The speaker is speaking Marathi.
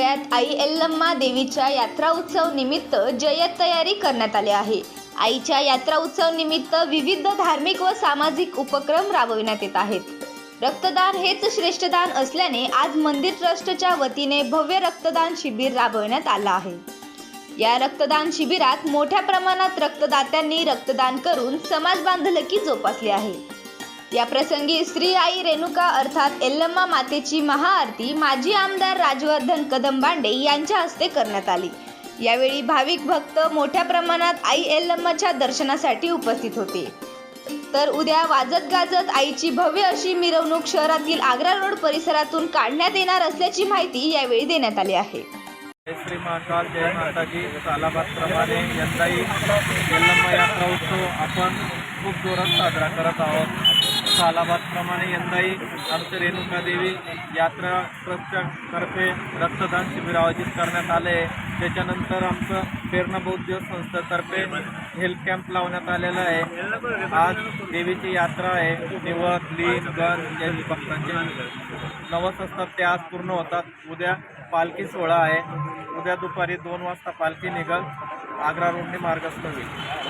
धुळ्यात आई एल्लम्मा देवीच्या यात्रा उत्सव निमित्त जय्यत तयारी करण्यात आली आहे. आईच्या यात्रा उत्सव निमित्त विविध धार्मिक व सामाजिक उपक्रम राबविण्यात येत आहेत. रक्तदान हेच श्रेष्ठदान असल्याने आज मंदिर ट्रस्टच्या वतीने भव्य रक्तदान शिबिर राबविण्यात आलं आहे. या रक्तदान शिबिरात मोठ्या प्रमाणात रक्तदात्यांनी रक्तदान करून समाज बांधलकी जोपासली आहे. या प्रसंगी श्री आई रेणुका अर्थात एल्लम्मा मातेची महाआरती माजी आमदार राजवर्धन कदमबांडे यांच्या हस्ते करण्यात आली. यावेळी भाविक भक्त मोठ्या प्रमाणात आई एल्लम्माच्या दर्शनासाठी उपस्थित होते. तर उद्या वाजत गाजत आईची भव्य अशी मिरवणूक शहरातील आग्रा रोड परिसरातून काढण्यात येणार असल्याची माहिती यावेळी देण्यात आली आहे. श्री महाकाल जय माताजी. सालाबादप्रमाणे यंदाही यात्रा उत्सव आपण खूप जोरात साजरा करत आहोत. सालाबादप्रमाणे यंदाही आमचे रेणुकादेवी यात्रा ट्रस्टच्या तर्फे रक्तदान शिबिर आयोजित करण्यात आले. आहे त्याच्यानंतर आमचं प्रेरणा बौद्ध संस्थेतर्फे हेल्थ कॅम्प लावण्यात आलेला आहे. आज देवीची यात्रा आहे. निवत लीन गण यांनी भक्तांचे नवस असतात ते आज पूर्ण होतात. उद्या पालखी सोहळा आहे. उद्या दुपारी दोन वाजता पालखी निघल. आग्रा रोडने मार्गस्थ होईल.